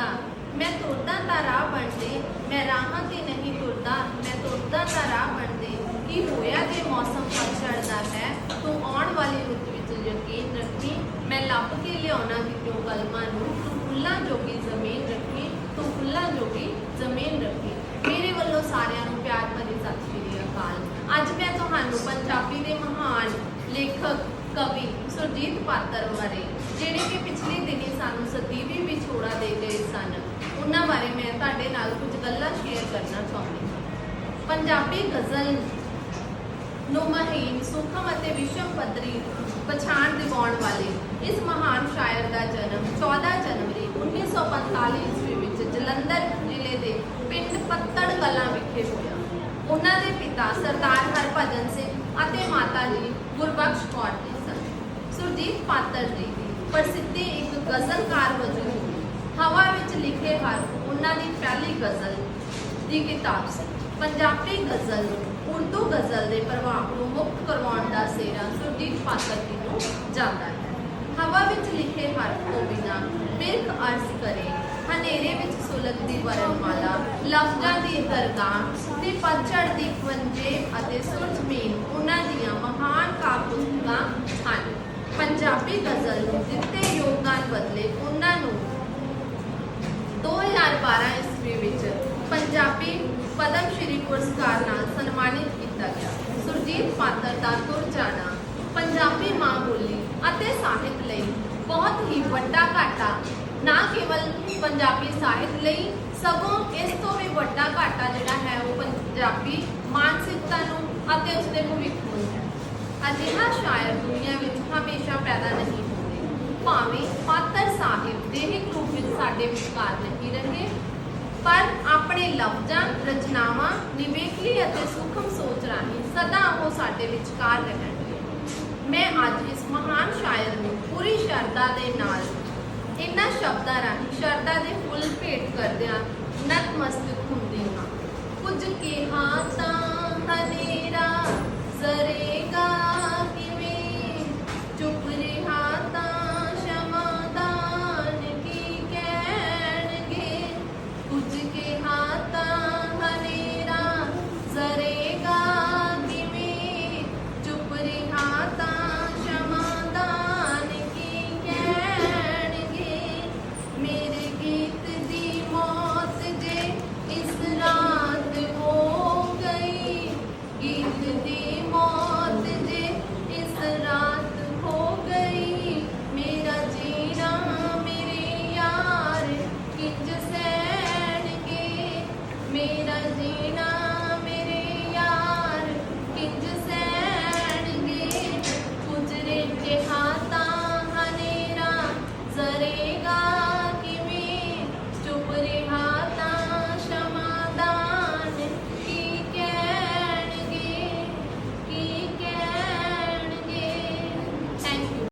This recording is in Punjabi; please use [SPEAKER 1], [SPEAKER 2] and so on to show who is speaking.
[SPEAKER 1] ਤੁਰਦਾ। ਮੈਂ ਤੁਰਦਾ ਤਾਂ ਰਾਹ ਬਣਦੇ, ਮੈਂ ਰਾਹਾਂ ਤੇ ਨਹੀਂ ਤੁਰਦਾ, ਮੈਂ ਤੁਰਦਾ ਤਾਂ ਰਾਹ ਬਣਦੇ। ਕੀ ਹੋਇਆ ਜੇ ਮੌਸਮ ਪਤਝੜ ਦਾ ਹੈ? ਤੂੰ ਆਉਣ ਵਾਲੀ ਰੁੱਤ ਵਿੱਚ ਯਕੀਨ ਰੱਖੀ। ਮੈਂ ਲੱਭ ਕੇ ਲਿਆਉਣਾ ਕਿਤੋਂ ਕਲਮਾਂ ਨੂੰ। ਤੂੰ ਫੁੱਲਾਂ ਜੋਗੀ ਜ਼ਮੀਨ ਰੱਖੀ। ਤੂੰ ਫੁੱਲਾਂ ਜੋਗੀ ਜ਼ਮੀਨ ਰੱਖੀ। ਮੇਰੇ ਵੱਲੋਂ ਸਾਰਿਆਂ ਨੂੰ ਪਿਆਰ ਭਰੀ ਸਤਿ ਸ਼੍ਰੀ ਅਕਾਲ ਅੱਜ ਮੈਂ ਤੁਹਾਨੂੰ ਪੰਜਾਬੀ ਦੇ ਮਹਾਨ ਲੇਖਕ ਕਵੀ ਸੁਰਜੀਤ ਪਾਤਰ ਬਾਰੇ, ਜਿਹੜੇ ਕਿ ਪਿਛਲੇ ਦਿਨੀ ਸਾਨੂੰ ਸਦੀਵੀ ਵਿਛੋੜਾ ਦੇ ਗਏ ਸਨ, ਉਹਨਾਂ ਬਾਰੇ ਮੈਂ ਤੁਹਾਡੇ ਨਾਲ ਕੁਝ ਗੱਲਾਂ ਸ਼ੇਅਰ ਕਰਨਾ ਚਾਹੁੰਦੀ ਹਾਂ। ਪੰਜਾਬੀ ਗਜ਼ਲ ਨੂੰ ਮਹੀਨ ਸੁਖਮ ਅਤੇ ਵਿਸ਼ਵ ਪੱਧਰੀ ਪਛਾਣ ਦਿਵਾਉਣ ਵਾਲੇ ਇਸ ਮਹਾਨ ਸ਼ਾਇਰ ਦਾ ਜਨਮ 14 ਜਨਵਰੀ 1945 ਈਸਵੀ ਵਿੱਚ ਜਲੰਧਰ ਜ਼ਿਲ੍ਹੇ ਦੇ ਪਿੰਡ ਪੱਤੜ ਕਲਾਂ ਵਿਖੇ ਹੋਇਆ। ਉਹਨਾਂ ਦੇ ਪਿਤਾ ਸਰਦਾਰ ਹਰਭਜਨ ਸਿੰਘ ਅਤੇ ਮਾਤਾ ਜੀ ਗੁਰਬਖਸ਼ ਕੌਰ ਸੁਰਜੀਤ ਪਾਤਰ ਜੀ ਪ੍ਰਸਿੱਧੀ ਇੱਕ ਗਜ਼ਲਕਾਰ ਵਜੋਂ ਹਵਾ ਵਿੱਚ ਲਿਖੇ ਹਰਫ ਉਹਨਾਂ ਦੀ ਪਹਿਲੀ ਗਜ਼ਲ ਦੀ ਕਿਤਾਬ ਸੀ। ਪੰਜਾਬੀ ਗਜ਼ਲ, ਉਰਦੂ ਗਜ਼ਲ ਦੇ ਪ੍ਰਭਾਵ ਨੂੰ ਮੁਕਤ ਕਰਵਾਉਣ ਦਾ ਸੇਰਾ ਸੁਰਜੀਤ ਪਾਤਰ ਜੀ ਨੂੰ ਜਾਂਦਾ ਹੈ। ਹਵਾ ਵਿੱਚ ਲਿਖੇ ਹਰਫ ਤੋਂ ਬਿਨਾ ਬਿਰਖ ਅਰਜ਼ ਕਰੇ, ਹਨੇਰੇ ਵਿੱਚ ਸੁਲਗਦੀ ਵਰਣਮਾਲਾ, ਲਫ਼ਜ਼ਾਂ ਦੀ ਦਰਗਾਹ ਤੇ ਪਤਝੜ ਦੀ ਪੰਜੇ ਅਤੇ ਸੁਰਜਮੀਨ ਉਹਨਾਂ ਦੀਆਂ ਮਹਾਨ ਪੰਜਾਬੀ ਗਜ਼ਲ ਨੂੰ ਦਿੱਤੇ ਯੋਗਦਾਨ ਬਦਲੇ ਉਹਨਾਂ ਨੂੰ 2012 ਈਸਵੀ ਵਿੱਚ ਪੰਜਾਬੀ ਪਦਮ ਸ਼੍ਰੀ ਪੁਰਸਕਾਰ ਨਾਲ ਸਨਮਾਨਿਤ ਕੀਤਾ ਗਿਆ। ਸੁਰਜੀਤ ਪਾਤਰ ਦਾ ਤੁਰ ਪੰਜਾਬੀ ਮਾਂ ਬੋਲੀ ਅਤੇ ਸਾਹਿਤ ਲਈ ਬਹੁਤ ਹੀ ਵੱਡਾ ਘਾਟਾ, ਨਾ ਕੇਵਲ ਪੰਜਾਬੀ ਸਾਹਿਤ ਲਈ, ਸਗੋਂ ਇਸ ਤੋਂ ਵੀ ਵੱਡਾ ਘਾਟਾ ਜਿਹੜਾ ਹੈ ਉਹ ਪੰਜਾਬੀ ਮਾਨਸਿਕਤਾ ਨੂੰ ਅਤੇ ਉਸਦੇ ਭਵਿੱਖ ਨੂੰ ਹੈ। ਅਜਿਹਾ ਸ਼ਾਇਰ ਦੁਨੀਆ ਵਿੱਚ ਹਮੇਸ਼ਾ ਪੈਦਾ ਭਾਵੇਂ ਪਾਤਰ ਸਾਹਿਬ ਦੇਹਿਕ ਰੂਪ ਵਿੱਚ ਸਾਡੇ ਵਿਚਕਾਰ ਨਹੀਂ ਰਹੇ, ਪਰ ਆਪਣੇ ਲਫ਼ਜ਼ਾਂ, ਰਚਨਾਵਾਂ, ਨਿਵੇਕਲੀ ਅਤੇ ਸੂਖਮ ਸੋਚ ਰਾਹੀਂ ਸਦਾ ਉਹ ਸਾਡੇ ਵਿਚਕਾਰ ਰਹਿਣਗੇ ਮੈਂ ਅੱਜ ਇਸ ਮਹਾਨ ਸ਼ਾਇਰ ਨੂੰ ਪੂਰੀ ਸ਼ਰਧਾ ਦੇ ਨਾਲ ਇਹਨਾਂ ਸ਼ਬਦਾਂ ਰਾਹੀਂ, ਸ਼ਰਧਾ ਦੇ divina